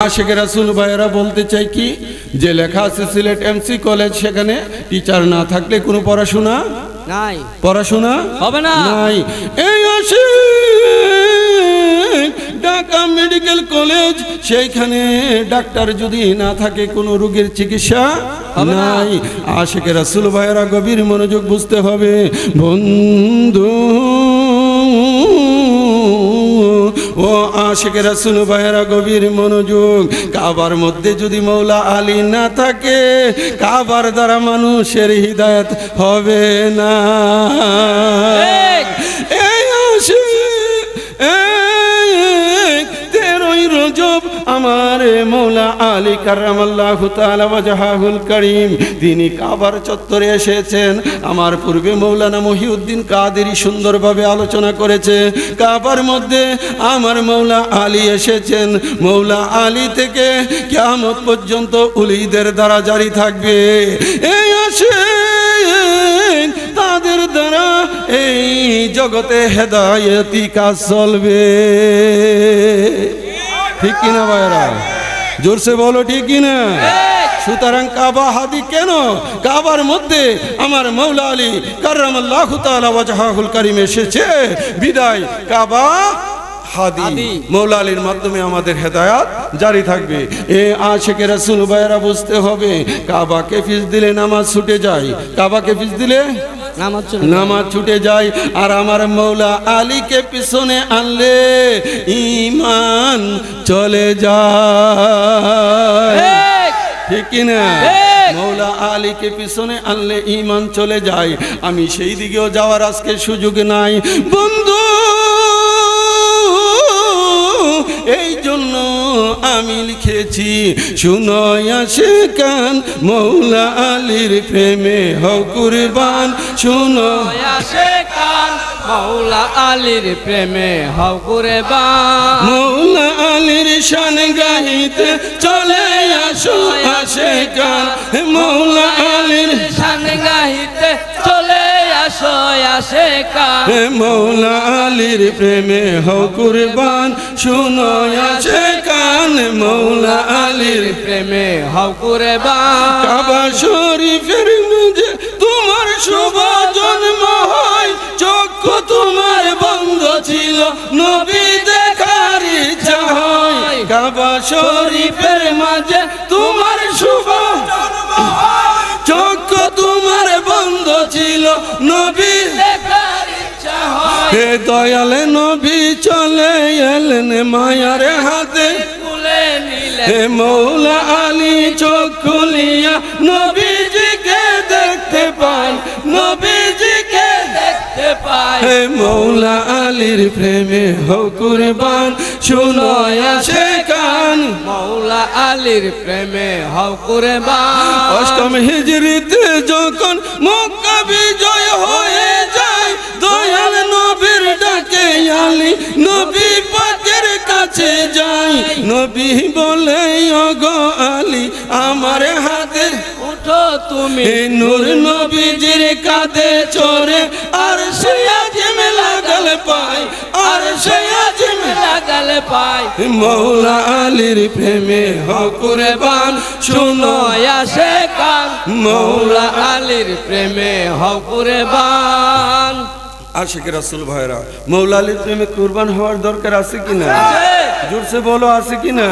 আশেখ রাসুল ভাইয়েরা বলতে চাই কি? যে লেখা আছে সিলেট এমসি কলেজ সেখানে টিচার না থাকলে কোনো পড়াশোনা নাই। পড়াশোনা হবে না। নাই। এই আসে ঢাকা মেডিকেল কলেজ সেইখানে ডাক্তার যদি না থাকে কোনো রোগের চিকিৎসা নাই। আশেখ রাসুল ভাইয়েরা গভীর মনোযোগ বুঝতে হবে। বন্ধু ও আশেখ রাসুল, ভাইয়েরা, গভীর মনোযোগ। কাবার মধ্যে যদি মৌলা আলী না থাকে, কাবার দ্বারা মানুষের হৃদায়ত হবে না। আমার মৌলা আলী কারামাল্লাহ তাআলা ওয়াজহাহুল করিম, তিনি কাবার চত্বরে এসেছেন। আমার পূর্বে মৌলানা মহিউদ্দিন কাদেরই সুন্দরভাবে আলোচনা করেছে। কাবার মধ্যে আমার মৌলা আলী এসেছেন। মৌলা আলী থেকে কিয়ামত পর্যন্ত উলিদের দ্বারা জারি থাকবে। এই আসে তাদের দ্বারা এই জগতে হেদায়তি কাজ চলবে। ঠিক কিনা ভাইরা জোরসে বলো ঠিক কিনা? সুতরাং কাবা হাদি কেন? কাবার মধ্যে আমার মৌলা আলী কার্লাহ তালা ওয়াজাহুল কারীম এসেছে। বিদায়। কাবা হাদি। হাদি। মৌলা আলীর মাধ্যমে আমাদের হেদায়াত জারি থাকবে। এ আশেকে রাসূল ভাইয়েরা বুঝতে হবে কাবাকে ফিস দিলে নামাজ ছুটে যায়। কাবাকে ফিস দিলে? নামাজ ছুটে যায়। আর আমার মৌলা আলীকে পিছনে আনলে ইমান চলে যায়। ঠিক। ঠিক। মৌলা আলীকে পিছনে আনলে ইমান চলে যায়। আমি সেই দিকেও যাওয়ার আজকে সুযোগ নাই। বন্ধু আমি লিখেছি শুনয় আসে কান, মৌলা আলীর প্রেমে হকুরবান কুরবান। শুনো আসে কান, মৌলা আলীর প্রেমে করে বা মৌলা আলীর শান গাইতে চলে আসো আসে কান, মৌলা আলীর শান গাহিতে চলে আসো আসে কান। মৌলা আলীর প্রেমে হকুরবান কুরবান। শুনো আছে কান মৌলা আলীর প্রেমে হও করে বা। কাবা শরীফের মুজে তোমার শুভ জন্ম হয়। চক্ষু তোমার বন্ধ ছিল, নবী দেখার ইচ্ছা হয়। কাবা শরীফের মাঝে তোমার শুভ চক্ষু তোমার বন্ধ ছিল, নবী হে দয়ালে নবী, চলে এলেন মায়ার হাতে। হে মৌলা আলী চোখ খুলিয়া নবীজিকে দেখতে পান নবীজিকে দেখতে পাই। হে মৌলা আলীর প্রেমে হো কুরবান শুনো আসে কান মৌলা আলীর প্রেমে হও করে বা অষ্টম হিজরিতে যখন মক্কা বিজয় হয়ে যায় দয়াল নবীর ডাকে আলী নবী নবী বলে, ওগো আলী, আমার হাতে উঠো তুমি। নূর নবীজির কাঁধে চড়ে, আর সে আজিম লাগাল পায় আর সে আজিম লাগালে পাই। মৌলা আলীর প্রেমে হকুরে বান, শুনো আসে কান। মৌলা আলীর প্রেমে হকুরে বান। আশিক রাসুল ভাইরা মৌলা আলীর প্রেমে কুরবান হওয়ার দরকার আছে কি না? জোরসে বলো, আছে কি না?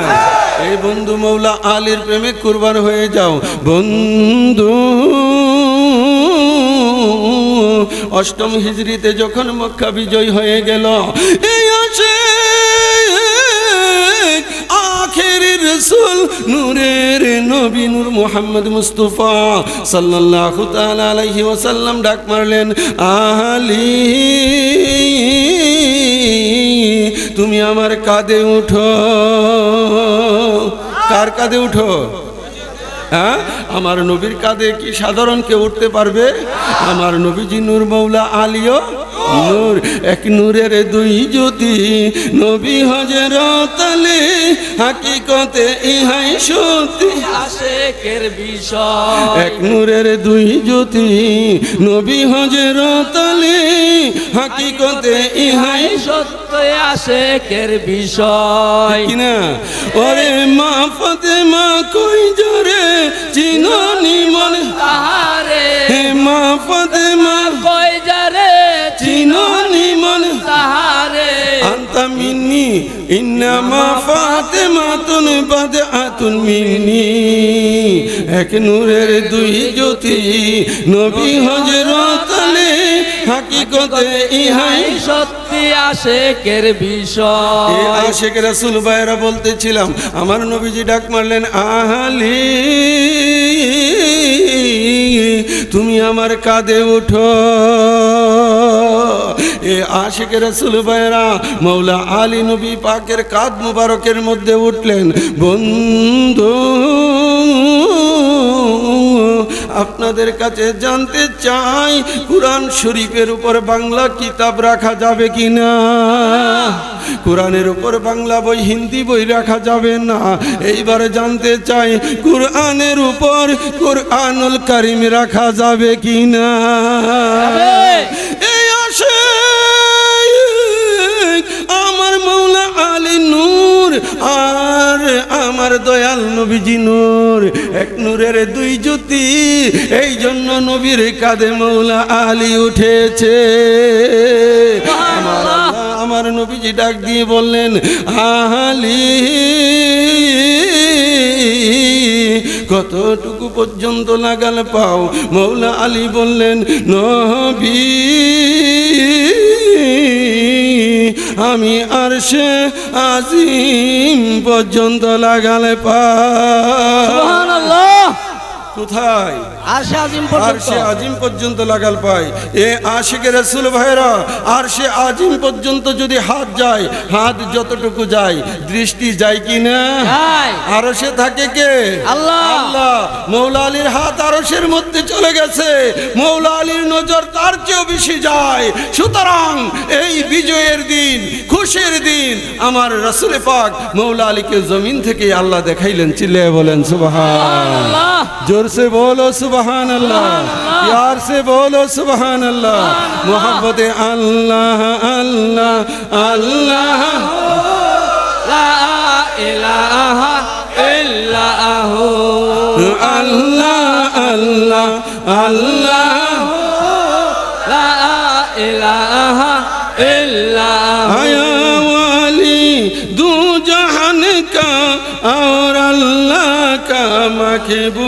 এই বন্ধু মৌলা আলীর প্রেমে কুরবান হয়ে যাও। বন্ধু, অষ্টম হিজরিতে যখন মক্কা বিজয় হয়ে গেল, এই আসে রসুল, নূরের নবী নূর মোহাম্মদ মুস্তফা সাল্লাল্লাহু তাআলা আলাইহি ওয়াসাল্লাম ডাক মারলেন আলী তুমি আমার কাঁধে উঠো। কার কাঁধে উঠো? হ্যাঁ? আমার নবীর কাঁধে কি সাধারণ কেউ উঠতে পারবে? আমার নবীজি নূর মৌলা আলীও নূর এক নূরের দুই জ্যোতি। নবী হজরত আলী হাকিকতে ইহাই সত্যি। আশেকের বিষয়। এক নূরের দুই জ্যোতি। নবী হজরত আলী হাকিকতে ইহাই সত্য আশেকের বিষয়। কিনা? ওরে মা ফাতেমা কই জরে চিননি মনে? তাহারে। হে মা ফাতেমা ইন্নামা ফাতেমাতুন বাদআতুন মিন্নি। এক নূরের দুই জ্যোতি নবী হযরত আলী। হাকিকতে ইহাই সত্যি আশেকের বিষয়। আশেখ রাসূল ভাইরা বলতেছিলাম, আমার নবীজি ডাক মারলেন আহালি তুমি আমার কাঁধে উঠো। এ আশেখের রাসূল ভাইরা মৌলা আলী নবী পাকের কাঁধ মুবারকের মধ্যে উঠলেন। বন্ধু আপনাদের কাছে জানতে চাই কোরআন শরীফের উপর বাংলা কিতাব রাখা যাবে কি না কোরআনের উপর বাংলা বই হিন্দি বই রাখা যাবে না? এইবারে জানতে চাই কোরআনের উপর কোরআনুল কারিম রাখা যাবে কি না আর আমার দয়াল নবীজি নূর, এক নূরের দুই জ্যোতি, এই জন্য নবীর কাঁধে মৌলা আলী উঠেছে। আমার নবীজি ডাক দিয়ে বললেন, আলী, কতটুকু পর্যন্ত লাগাল পাও? মৌলা আলী বললেন, নবী আমি আর সে আজিম পর্যন্ত লাগালে পা। কোথায়? আর সে আজিম আর আজিম পর্যন্ত লাগাল পায় এ আশিকের রসুল ভাইরা আর আজিম পর্যন্ত যদি হাত যায় হাত যতটুকু যায় দৃষ্টি যায় কি না? যায়। থাকে কে? আল্লাহ। আল্লাহ। মৌলা আলীর হাত আরশের মধ্যে চলে গেছে। মৌলা আলীর নজর তার চেয়েও বেশি যায়। সুতরাং এই বিজয়ের দিন খুশির দিন আমার রসুলে পাক মৌলা আলীকে জমিন থেকে আল্লাহ দেখাইলেন চিল্লে বলেন আল্লাহ زور سے بولو سبحان اللہ یار سے بولو سبحان اللہ۔ محبت اللہ اللہ اللہ۔ لا الہ الا اللہ اللہ اللہ۔ لا الہ الا اللہ مکبو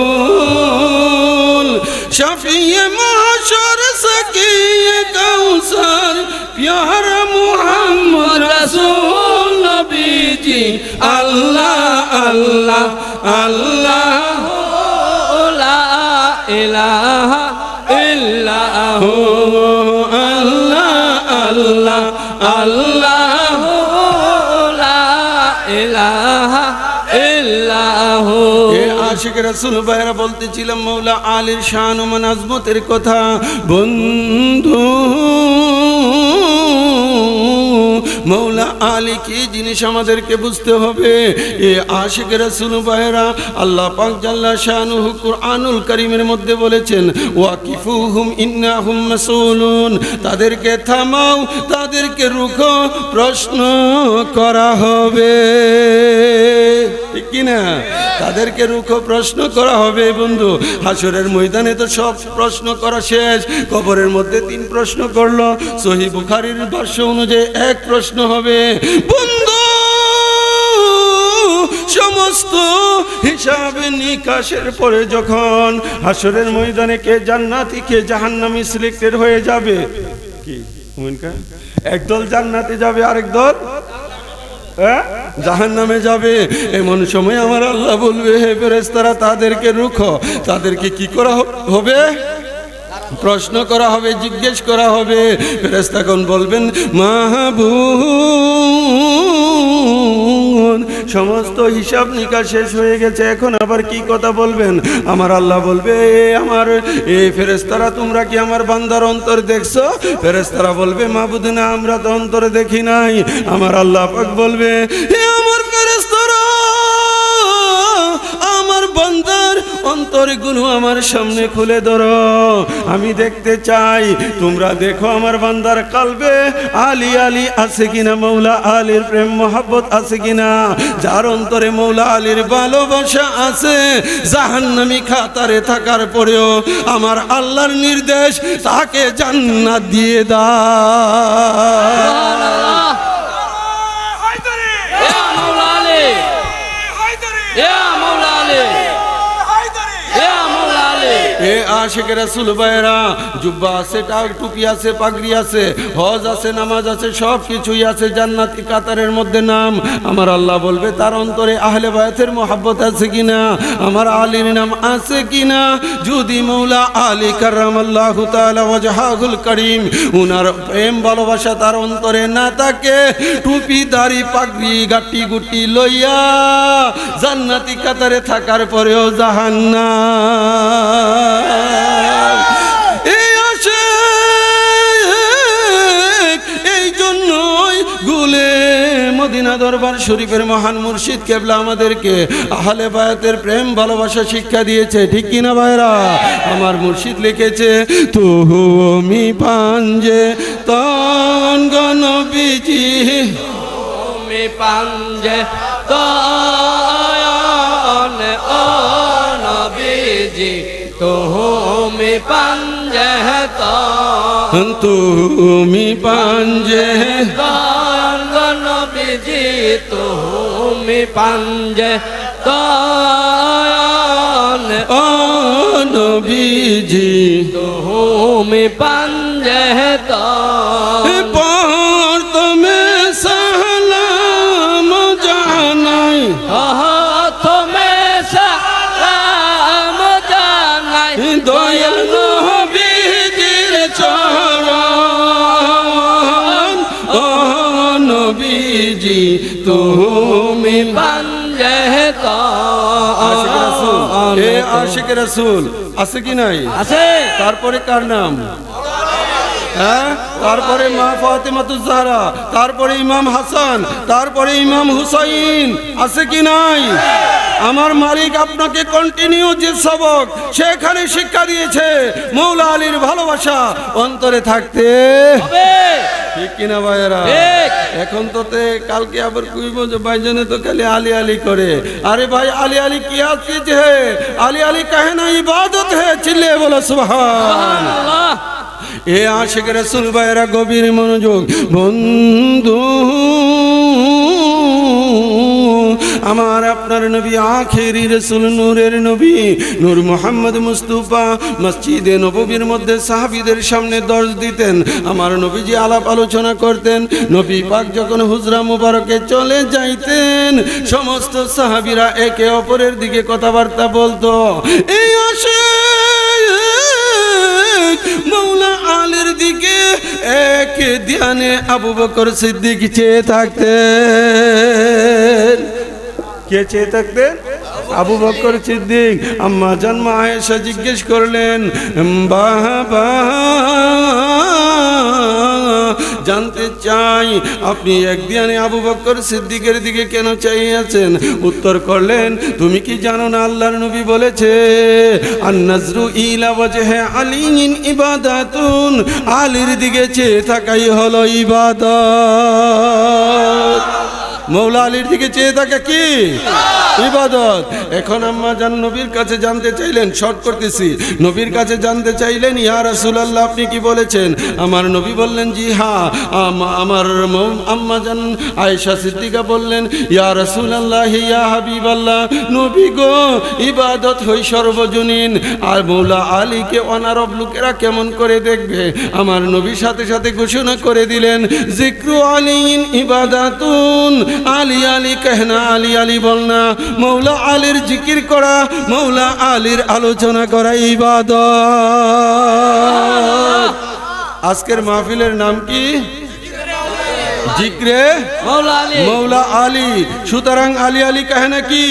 আশিক রাসুল ভাইরা বলতেছিলাম মৌলা আলীর শান ও মনাজমতের কথা। বন্ধু আলী কি জিনিস আমাদেরকে বুঝতে হবে? এ আশিক রসুল ভাইরা আল্লাহ পাক জাল্লা শানুহু কুরআনুল করিমের মধ্যে বলেছেন, ওয়াকিফুহুম ইন্নাহুম মাসউলুন। তাদেরকে থামাও, তাদেরকে রুখো, প্রশ্ন করা হবে। ঠিক কিনা? তাদেরকে রুখো, প্রশ্ন করা হবে, বন্ধু। হাসরের ময়দানে তো সব প্রশ্ন করা শেষ। কবরের মধ্যে তিন প্রশ্ন করল। সহি বুখারির ভাষ্য অনুযায়ী এক প্রশ্ন হবে। বন্ধু, সমস্ত হিসাবে নিকাশের পরে যখন হাসরের ময়দানে কে জান্নাতি, কে জাহান্নামী সিলেক্টেড হয়ে যাবে? কি? একদল জান্নাতে যাবে, আরেক দল? জাহান নামে যাবে। এমন সময় আমার আল্লাহ বলবে, হে ফেরেস্তারা তাদেরকে রুখো। তাদেরকে কি করা হবে? প্রশ্ন করা হবে, জিজ্ঞেস করা হবে। ফেরেস্তাগণ বলবেন মাহবু সমস্ত হিসাব নিকাশ শেষ হয়ে গেছে, এখন আবার কি কথা বলবেন? আমার আল্লাহ বলবে, "এ আমার, এ ফেরেস্তারা তোমরা কি আমার বান্দার অন্তর দেখছ? ফেরেস্তারা বলবে মাহবুদিনা আমরা তো অন্তরে দেখি নাই। আমার আল্লাহ পাক বলবে "এ আমার অন্তরগুলো আমার সামনে খুলে ধরো। আমি দেখতে চাই, তোমরা দেখো আমার বান্দার কালবে। আলী আলী আছে কিনা মৌলা? আলীর প্রেম, মোহাব্বত আছে কিনা? যার অন্তরে মৌলা আলীর ভালোবাসা আছে, জাহান্নামি খাতারে থাকার পরেও আমার আল্লাহর নির্দেশ তাকে জান্নাত দিয়ে দা আশেখ রাসুল ভাইরা জুব্বা আছে টাক টুপি আছে, পাগড়ি আছে, হজ আছে, নামাজ আছে সব কিছুই আছে জান্নাতি কাতারের মধ্যে নাম। আমার আল্লাহ বলবে, তার অন্তরে আহলে বায়াতের মোহাব্বত আছে কিনা? আমার আলীর নাম আছে কিনা? যদি মৌলা আলী কার্রাম আল্লাহ ওয়াজহাহুল করিম, উনার প্রেম ভালোবাসা তার অন্তরে না থাকে, টুপি, দাড়ি, পাগড়ি, গাটি গুটি লইয়া জান্নাতি কাতারে থাকার পরেও জাহান্না এই আসে এই জন্যই গুলে মদিনা দরবার শরীফের মহান মুর্শিদ কেবলা আমাদেরকে আহলে বায়াতের প্রেম, ভালোবাসা, শিক্ষা দিয়েছে। ঠিক কিনা ভাইরা? আমার মুর্শিদ লিখেছে তুমি পাঞ্জে তন গণবিজি তুমি পাঞ্জে দয়ান ও নবীজি তুমি পাঞ্জে তুমি পাঞ্জে দয়ান নবীজি তুমি পাঞ্জে দয়ান ও নবীজি তুমি পাঞ্জে আশিক রাসুল। আছে কি নাই? আছে। তারপরে কার নাম? হ্যাঁ? তারপরে মা ফাতেমাতুজ জাহরা তারপরে ইমাম হাসান তারপরে ইমাম হুসাইন। আছে কি নাই? আমার মালিক আপনাকে কন্টিনিউ যে সবক সেখানে শিক্ষা দিয়েছে। মৌলা আলীর ভালোবাসা অন্তরে থাকতে ঠিক কিনা ভাইয়েরা? এখন তো কালকে আবার কুইব যে ভাইজানে তো খালি আলি আলি করে। আরে ভাই আলি আলি কি চিজ হে আলি আলি কাহে না ইবাদত হে চিল্লে বলো সুবহান এ আশিক রাসূল ভাইরা গভীর মনোযোগ। বন্ধু আমার আপনার নবী, আখেরি রসুল, নূরের নবী, নূর মোহাম্মদ মুস্তুফা, মসজিদে নববীর মধ্যে সাহাবিদের সামনে দর্শ দিতেন। আমার নবীজি আলাপ আলোচনা করতেন। নবী পাক যখন হুজরা মুবারকে চলে যাইতেন, সমস্ত সাহাবিরা একে অপরের দিকে কথাবার্তা বলতো। এই আসে মৌলা আলের দিকে এক ধ্যানে আবু বকর সিদ্দিক চেয়ে থাকতেন। কে চেয়ে থাকতেন? আবু বকর সিদ্দিক। আম্মা জন্মা আয়েশা জিজ্ঞেস করলেন বাবা জানতে চাই, আপনি একদিন আবু বকর সিদ্দিকের দিকে কেন চাইয়ে আছেন উত্তর করলেন, তুমি কি জানো না আল্লাহর নবী বলেছে, আন্নাজরু ইলা ওয়াজহে আলিন ইবাদাতুন আলীর দিকে চেয়ে থাকাই হলো ইবাদত। মৌলা আলীর দিকে চেয়ে থাকে কি? ইবাদত। এখন আম্মা জান নবীর কাছে জানতে চাইলেন, শর্ট করতেছি। নবীর কাছে জানতে চাইলেন, ইয়া রাসূলুল্লাহ, আপনি কি বলেছেন? আমার নবী বললেন, জি হ্যাঁ আমার আম্মা জান আয়েশা সিদ্দিকা বললেন, ইয়া রাসূলুল্লাহ, ইয়া হাবিবাল্লাহ, নবী গো, ইবাদত হই সর্বজনীন। আর মৌলা আলীকে অনারব লোকেরা কেমন করে দেখবে? আমার নবীর সাথে সাথে ঘোষণা করে দিলেন, জিক্রু আলীন ইবাদাতুন। আলী আলী কেহনা আলী আলী বলনা মৌলা আলীর জিকির করা মৌলা আলীর আলোচনা করা ইবাদ আজকের মাহফিলের নাম কি? জিক্রে মৌলা আলী। সুতরাং আলী আলী কাহে নাকি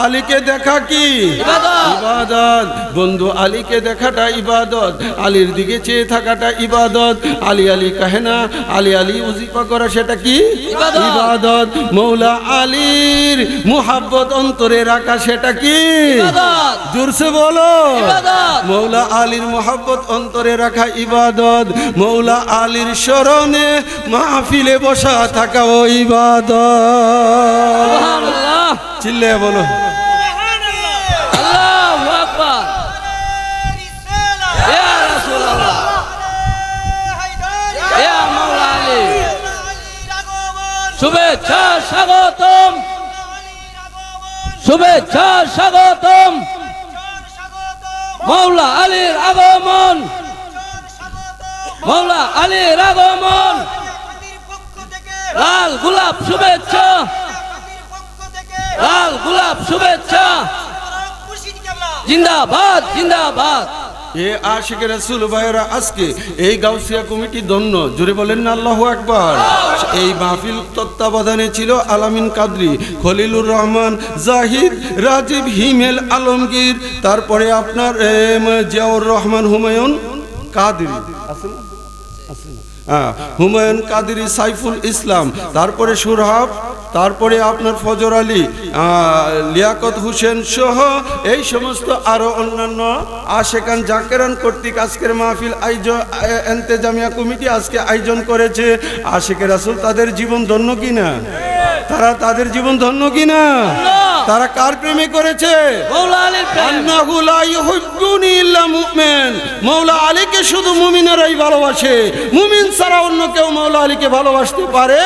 আলীকে দেখা কি? ইবাদত। বন্ধু আলীকে দেখাটা ইবাদত। আলীর দিকে চেয়ে থাকাটা ইবাদত। আলী আলী কাহে না? আলী আলী উজিফা করা সেটা কি? ইবাদত। মৌলা আলীর মুহাব্বত অন্তরে রাখা সেটা কি? ইবাদত। জোরসে বলো। ইবাদত। মৌলা আলীর মোহাব্বত অন্তরে রাখা ইবাদত। মৌলা আলীর স্মরণে মাহফিলে বসা থাকা ও ইবাদত। সুবহানাল্লাহ। চিল্লে বলো শুভেচ্ছা স্বাগতম। শুভেচ্ছা স্বাগতম। মৌলা আলীর আগমন। মৌলা আলীর আগমন। লাল গোলাপ শুভেচ্ছা। লাল গোলাপ শুভেচ্ছা। জিন্দাবাদ জিন্দাবাদ। এ আশিকের রাসূল ভাইয়েরা আজকে এই গাউসিয়া কমিটি দন্য জুড়ে বলেন না আল্লাহ একবার এই মাহফিল তত্ত্বাবধানে ছিল আলামিন কাদরি খলিলুর রহমান জাহিদ রাজীব হিমেল আলমগীর তারপরে আপনার জিয়াউর রহমান হুমায়ুন কাদরি? হ্যাঁ, হুমায়ুন কাদেরি সাইফুল ইসলাম, তারপরে সুরহাব, তারপরে আপনার ফজর আলী লিয়াকত হোসেন সহ এই সমস্ত আরও অন্যান্য আশেকান জাকেরান কর্তৃক আজকের মাহফিল আয়োজন এন্তেজামিয়া কমিটি আজকে আয়োজন করেছে। আশেকের রাসূল তাদের জীবন ধন্য কিনা? তারা তাদের জীবন ধন্য কিনা? তারা কার প্রেমে করেছে? মৌলা আলীকে শুধু মুমিনেরাই ভালোবাসে। মুমিন ছাড়া অন্য কেউ মৌলা আলীকে ভালোবাসতে পারে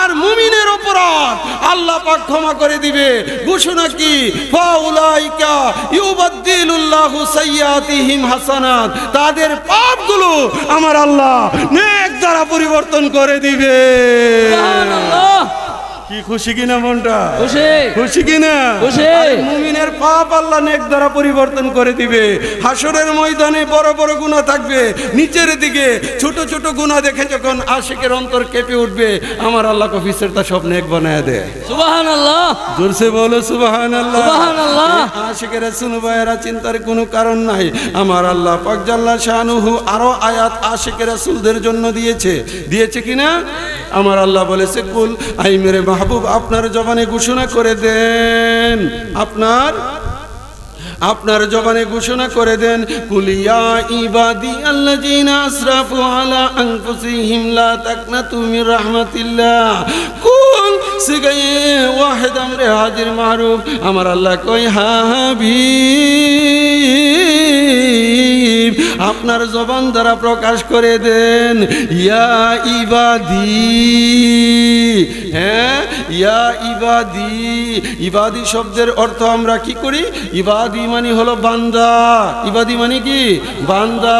আর মুমিনের অপরাধ আল্লাহ পাক ক্ষমা করে দিবে। ঘোষণা কি? ফাউলাইকা ইউবাদদিলুল্লাহু সাইয়্যাতিহিম হাসানাত। তাদের পাপগুলো আমার আল্লাহ নেক দ্বারা পরিবর্তন করে দিবে। সুবহানাল্লাহ। কি খুশি কিনা মনটা? খুশি। খুশি কিনা? খুশি। মুমিনের পাপ আল্লাহ নেক দ্বারা পরিবর্তন করে দিবে। হাসরের ময়দানে বড় বড় গুনাহ থাকবে। নিচের দিকে ছোট ছোট গুনাহ দেখে যখন আশিকের অন্তর কেঁপে উঠবে আমার আল্লাহ কফিসের তা সব নেক বানায় দেয় সুবহানাল্লাহ। জোরসে বলো সুবাহান আল্লাহ সুবহানাল্লাহ। আশিকের শুনু ভাইয়েরা চিন্তার কোনো কারণ নাই। আমার আল্লাহ পাকজাল্লা শাহানুহু আরও আয়াত আশিকের রাসূলদের জন্য দিয়েছে। দিয়েছে কিনা? আমার আল্লাহ বলেছে, কুল, আই মেরে মাহবুব, আপনার জবানে ঘোষণা করে দেন। আপনার? আপনার জবানে ঘোষণা করে দেন কুলিয়া ইবাদি আল্লাযিনা আশরাফু আলা আনফুসিহিম লা তাকনাতু মির রাহমাতিল্লাহ। ওয়াহিদ আমরে হাজির মারুফ, আমার আল্লাহ কই হাবিব, আপনার জবান দ্বারা প্রকাশ করে দেন, ইয়া ইবাদি হ্যাঁ ইয়া ইবাদি ইবাদি শব্দের অর্থ আমরা কি করি? ইবাদি মানে হলো বান্দা, ইবাদি মানে কি? বান্দা,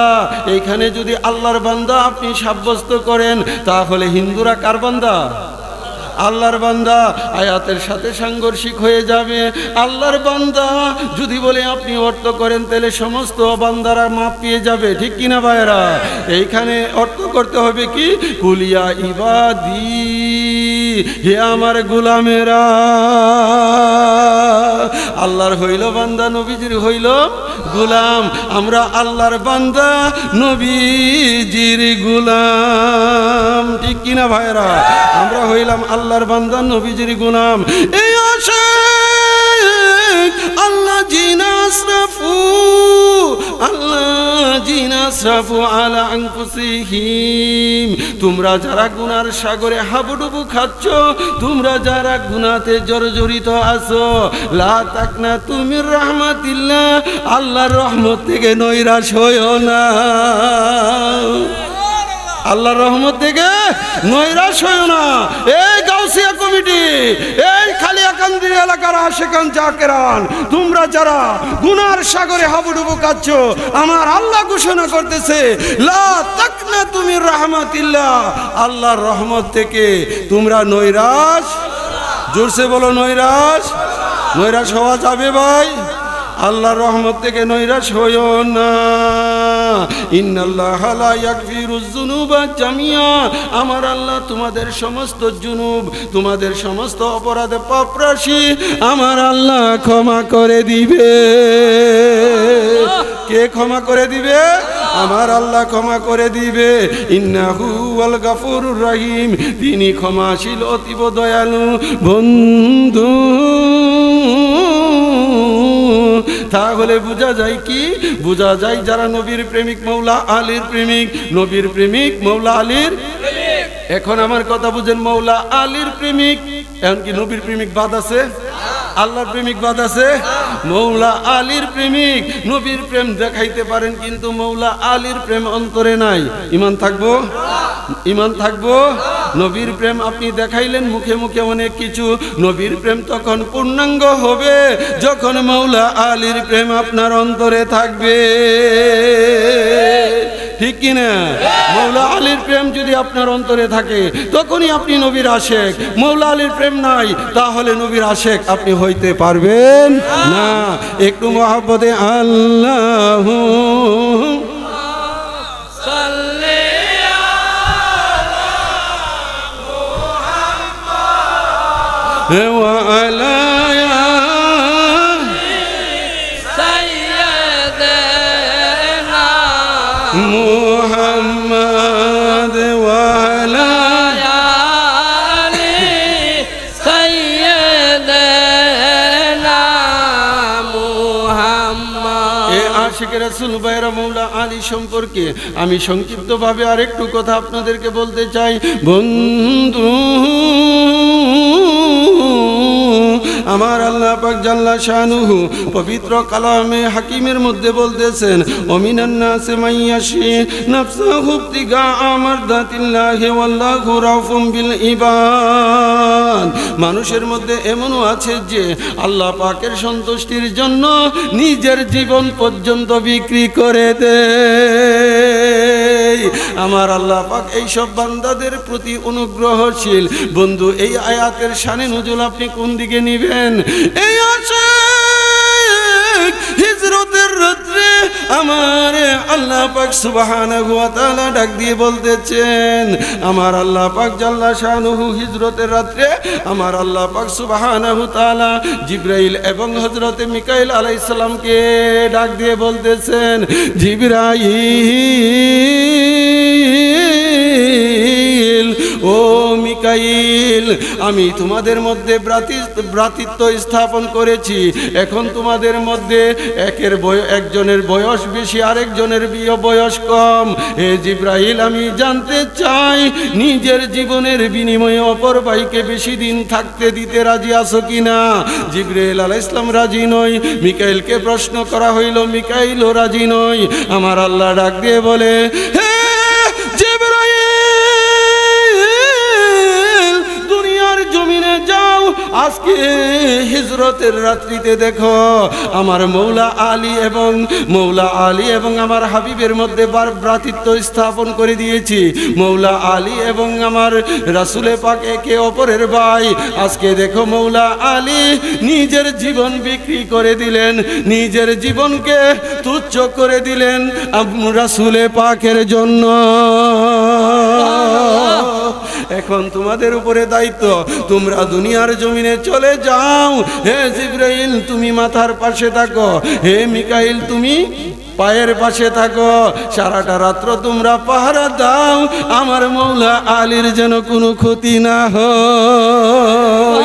এইখানে যদি আল্লাহর বান্দা আপনি সাব্যস্ত করেন, তাহলে হিন্দুরা কার বান্দা? আল্লাহর বান্দা আয়াতের সাথে সাংঘর্ষিক হয়ে যাবে। আল্লাহর বান্দা, যদি বলে আপনি অর্থ করেন, তাহলে সমস্ত বান্দারা মাপ পেয়ে যাবে। ঠিক কিনা ভাইরা এইখানে অর্থ করতে হবে কি? কুলিয়া ইবাদি, হে আমার গোলামেরা। আল্লাহর হইল বান্দা, নবীজির হইল গুলাম। আমরা আল্লাহর বান্দা, নবীজির গুলাম। ঠিক কিনা ভাইরা আমরা হইলাম আল্লাহর বান্দা, নবীজির গুলাম এই আশা আল্লাহ জিনাসরাফু আল্লাহ জিনাসরাফু আলা আনফুসিহিম। তোমরা যারা গুনার সাগরে হাবুডুবু খাচ্ছ, তোমরা যারা গুনাতে জর্জরিত আছো, লা তাকনা তুমি রাহমাতিল্লাহ, আল্লাহর রহমত থেকে নৈরাশ হইও না। আল্লাহর রহমত থেকে নৈরাশ হইও না। এই গাউসিয়া কমিটি, এই খালিয়াকান্দি এলাকার আশেকান জাকেরান, তোমরা যারা গুনার সাগরে হাবুডুবু কাচ্ছ আমার আল্লাহ ঘোষণা করতেছে, লা তাকনা তুমি রাহমাতিল্লাহ, আল্লাহর রহমত থেকে তোমরা নৈরাশ, জোরসে বলো নৈরাশ নৈরাশ হওয়া যাবে ভাই। আল্লাহর রহমত থেকে নৈরাশ হইও না। ইন্নাল্লাহ লা ইয়াগফিরুজ যুনুবা জামিয়া। আমার আল্লাহ তোমাদের সমস্ত জুনুব, তোমাদের সমস্ত অপরাধে পাপরাশি আমার আল্লাহ ক্ষমা করে দিবে। কে ক্ষমা করে দিবে? আমার আল্লাহ ক্ষমা করে দিবে। ইন্নাহু আল গাফুরুর রহিম। তিনি ক্ষমাশীল, অতীব দয়ালু বন্ধু। তাহলে বোঝা যায় কি? বোঝা যায় যারা নবীর প্রেমিক মৌলা আলীর প্রেমিক, নবীর প্রেমিক মৌলা আলীর এখন আমার কথা বুঝেন, মৌলা আলীর প্রেমিক, এমনকি নবীর প্রেমিক বাদ আছে? আল্লাহর প্রেমিক বাদ আছে? মৌলা আলীর প্রেমিক। নবীর প্রেম দেখাইতে পারেন, কিন্তু মৌলা আলীর প্রেম অন্তরে নাই। ইমান থাকব? ইমান থাকব? নবীর প্রেম আপনি দেখাইলেন, মুখে মুখে অনেক কিছু। নবীর প্রেম তখন পূর্ণাঙ্গ হবে, যখন মৌলা আলীর প্রেম আপনার অন্তরে থাকবে। ঠিক কিনা? মৌলা আলীর প্রেম যদি আপনার অন্তরে থাকে, তখনই আপনি নবীর আশেক। মৌলা আলীর প্রেম নাই, তাহলে নবীর আশেক আপনি হইতে পারবেন না। একটু মহাব্বতে আল্লাহ সাল্লি এ আশিক রাসুল বাইরা মৌলা আলী সম্পর্কে আমি সংক্ষিপ্তভাবে আরেকটু কথা আপনাদেরকে বলতে চাই। বন্ধু আমার আল্লাহ পাক জাল্লা শানুহু পবিত্র কালামে হাকিমের মধ্যে বলতেছেন, অমিনান নাসে মাইয়াশি নাফসাহু আমার আমারদাতিল্লাহি ওয়াল্লাহু রাউফুম বিল ইবাদ। মানুষের মধ্যে এমনও আছে যে, আল্লাহ পাকের সন্তুষ্টির জন্য নিজের জীবন পর্যন্ত বিক্রি করে দেয়। আমার আল্লাহ পাক এইসব বান্দাদের প্রতি অনুগ্রহশীল। বন্ধু, এই আয়াতের শানে নজুল আপনি কোন দিকে নিবেন? এই আশা হিজরতের রাত্রে আমার আল্লাহ পাক তাআলা ডাক দিয়ে বলতেছেন, আমার আল্লাহ পাক জাল্লা শানুহু হিজরতের রাত্রে আমার আল্লাহ পাক সুবহানাহু তাআলা জিব্রাইল এবং হজরতে মিকাইল আলাইহিস সালামকে ডাক দিয়ে বলতেছেন, জিব্রাইল ও মিকাইল, আমি তোমাদের মধ্যে ভ্রাতি- ভ্রাতৃত্ব স্থাপন করেছি। এখন তোমাদের মধ্যে একের একজনের বয়স বেশি, আরেকজনের বিয়ে বয়স কম। হে জিব্রাহিল আমি জানতে চাই, নিজের জীবনের বিনিময়ে অপর ভাইকে বেশি দিন থাকতে দিতে রাজি আছো কিনা? জিব্রাইল আলাহ ইসলাম রাজি নয় মিকাইলকে প্রশ্ন করা হইল, মিকাইলও রাজি নয় আমার আল্লাহ ডাক দিয়ে বলে, হে আজকে হিজরতের রাত্রিতে দেখো, আমার মৌলা আলী এবং মৌলা আলী এবং আমার হাবিবের মধ্যে বার ভ্রাতৃত্ব স্থাপন করে দিয়েছি। মৌলা আলী এবং আমার রাসুলে পাক একে অপরের ভাই, আজকে দেখো মৌলা আলী নিজের জীবন বিক্রি করে দিলেন, নিজের জীবনকে তুচ্ছ করে দিলেন রাসুলে পাকের জন্য। এখন তোমাদের উপরে দায়িত্ব। তোমরা দুনিয়ার জমিনে চলে যাও। হে জিব্রাইল, তুমি মাথার পাশে থাকো। হে মিকাইল, তুমি পায়ের পাশে থাকো। সারাটা রাত্র তোমরা পাহারা দাও। আমার মৌলা আলীর যেন কোনো ক্ষতি না হয়।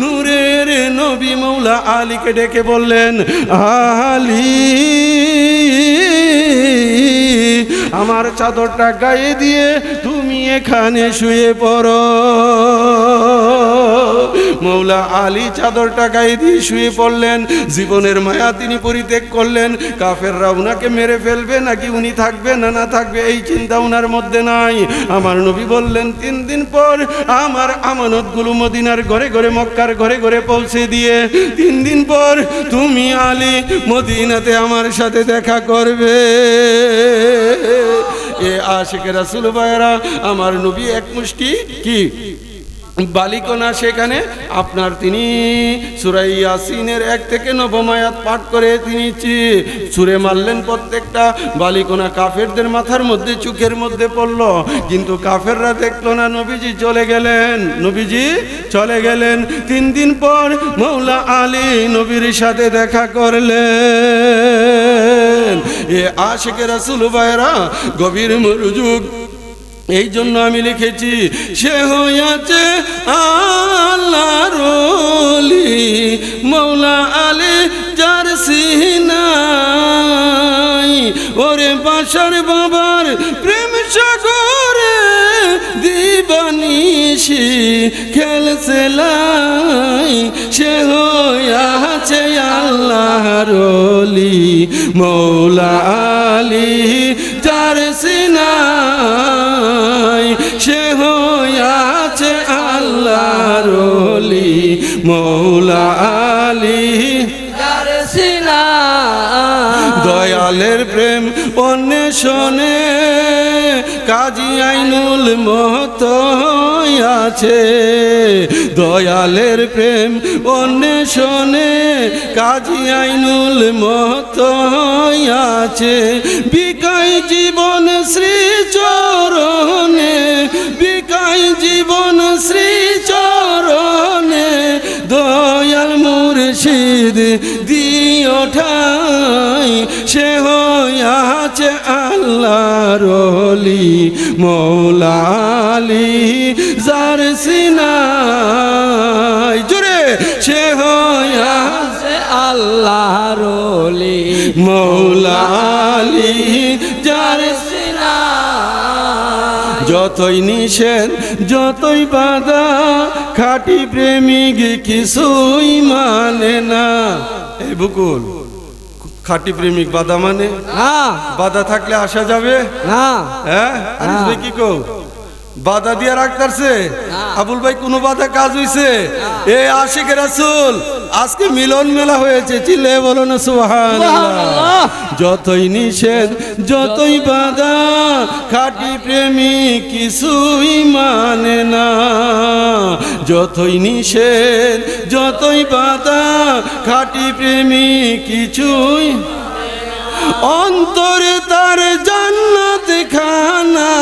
নূরের নবী মৌলা আলীকে ডেকে বললেন, আলি, আমার চাদরটা গায়ে দিয়ে তুমি এখানে শুয়ে পড়ো। মৌলা আলী চাদরটা গায়ে দিয়ে শুয়ে পড়লেন। জীবনের মায়া তিনি পরিত্যাগ করলেন। কাফেররা উনাকে মেরে ফেলবে নাকি উনি থাকবে না না থাকবে এই চিন্তা উনার মধ্যে নাই। আমার নবী বললেন, তিন দিন পর আমার আমানতগুলো মদিনার ঘরে ঘরে, মক্কার ঘরে ঘরে পৌঁছে দিয়ে, তিন দিন পর তুমি আলী মদিনাতে আমার সাথে দেখা করবে। এ আশেখ রাসুল ভাইরা আমার নবী এক মুষ্টি কি? বালিকনা সেখানে আপনার তিনি সুরাই ইয়াসিনের এক থেকে নবমায়াত পাঠ করে তিনি সুরে মারলেন প্রত্যেকটা। বালিকনা কাফেরদের মাথার মধ্যে, চোখের মধ্যে পড়ল। কিন্তু কাফেররা দেখল না, নবীজি চলে গেলেন। নবীজি চলে গেলেন। তিন দিন পর মৌলা আলী নবীর সাথে দেখা করলেন। এ আশেখ রাসুল ভাইরা গভীর মনোযোগ এই জন্য আমি লিখেছি, সে হইয়াছে আল্লাহর ওলি মৌলা আলী যার সিনাই। ওরে বাসার বাবার প্রেম সাগরে দিবানিসি খেলছে সে হইয়াছে আল্লাহর ওলি মৌলা আলী যার সিনাই সে হইয়াছে আল্লাহর ওলি মৌলা আলী। যার সিনা দয়ালের প্রেম অন্বেষণে কাজী আইনুল মহত আছে। দয়ালের প্রেম অন্বেষণে কাজী আইনুল মহত আছে। বিকাই জীবন শ্রী চরণে বিকাই জীবন শ্রী চরণে দয়াল মুর্শিদ দিও ঠাই। সে হইয়াছে আল্লাহর মৌলালি, যার সিনাই। জুড়ে সে মৌলালি যার সিনা যতই নিষেধ যতই বাধা খাটি প্রেমিক কিছুই মানে না। এই বুকুল খাটি প্রেমিক বাধা মানে? না। বাধা থাকলে আসা যাবে? না। হ্যাঁ? কি কও? বাধা দিয়া রাখতারছে আবুল ভাই কোনো বাধা কাজ হইছে? এ আশিক রাসুল আজকে মিলন মেলা হয়েছে চিল্লে বলো না সুবহানাল্লাহ। যতই নিষেধ যতই বাধা খাটি প্রেমী কিছুই মানে না। যতই নিষেধ যতই বাধা খাটি প্রেমী কিছুই অন্তরে তার জান্নাত খানা।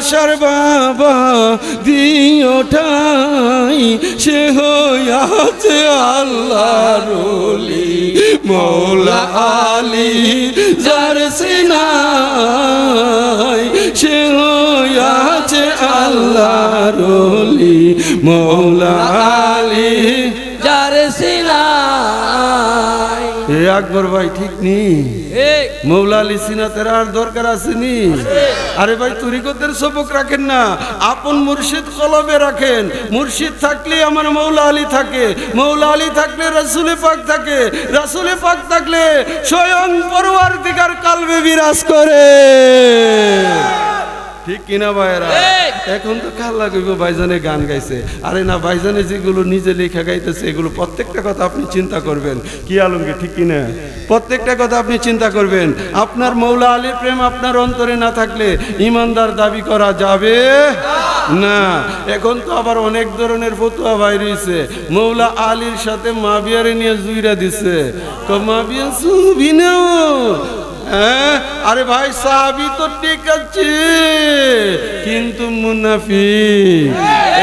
বাসার বাবা দিও ঠাই, সে হইয়াছে আল্লাহ রলি মৌলা আলী যার সিনাই, সে হইয়াছে আল্লাহ রলি মৌলা আলী যার সিনাই। এ আকবর ভাই ঠিক এই। মৌলা আলী সিনা তেরা আর দরকার আসেনি আরে ভাই তরিকতের সবক রাখেন না। আপন মুর্শিদ কলবে রাখেন। মুর্শিদ থাকলে আমার মৌলা আলী থাকে। মৌলা আলী থাকলে রাসুলে পাক থাকে। রাসুলে পাক থাকলে স্বয়ং পরওয়ার দিকার কালবে বিরাজ করে। ঠিক কিনা ভাইরা এখন তো কাল লাগবে ভাইজানে গান গাইছে? আরে না ভাইজানে যেগুলো নিজে লেখা গাইতেছে এগুলো প্রত্যেকটা কথা আপনি চিন্তা করবেন। কি আলমকে ঠিক কিনা? প্রত্যেকটা কথা আপনি চিন্তা করবেন। আপনার মৌলা আলীর প্রেম আপনার অন্তরে না থাকলে ইমানদার দাবি করা যাবে না। এখন তো আবার অনেক ধরনের ফতুয়া বাইরেছে মৌলা আলীর সাথে মাবিয়ারে নিয়ে জুইরা দিছে। তো মাবিয়া না হ্যাঁ? আরে ভাই, সাহাবি তো ঠিক আছে, কিন্তু মুনাফি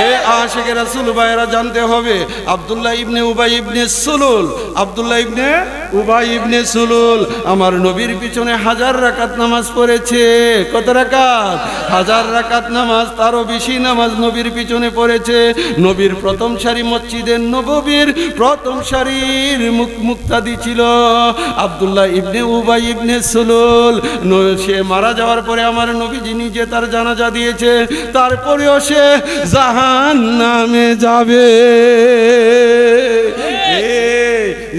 এ আশেখ রাসূল ভাইরা জানতে হবে, আবদুল্লাহ ইবনে উবাই ইবনে সুলুল। আবদুল্লাহ ইবনে উবাই ইবনে সুলুল আমার নবীর পিছনে হাজার রাকাত নামাজ পড়েছে। কত রাকাত? হাজার রাকাত নামাজ, তারও বেশি নামাজ নবীর পিছনে পড়েছে। নবীর প্রথম সারি মসজিদের নববীর প্রথম সারির মুখ মুক্তাদি ছিল। আব্দুল্লাহ ইবনে উবাই ইবনে সুলুল সে মারা যাওয়ার পরে আমার নবীজি নিজে তার জানাজা দিয়েছে। তারপরেও সে জাহান নামে যাবে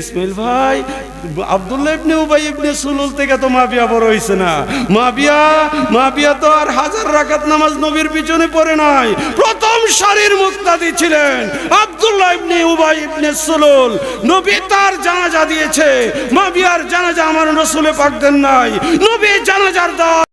ইসমাইল ভাই নবীর পিছনে পড়ে নাই। প্রথম মুক্তাদি ছিলেন নবী তার জানাজা দিয়েছে। মাবিয়ার জানাজা আমার রসুলে পাক নাই। নবী জানাজার দাওয়াত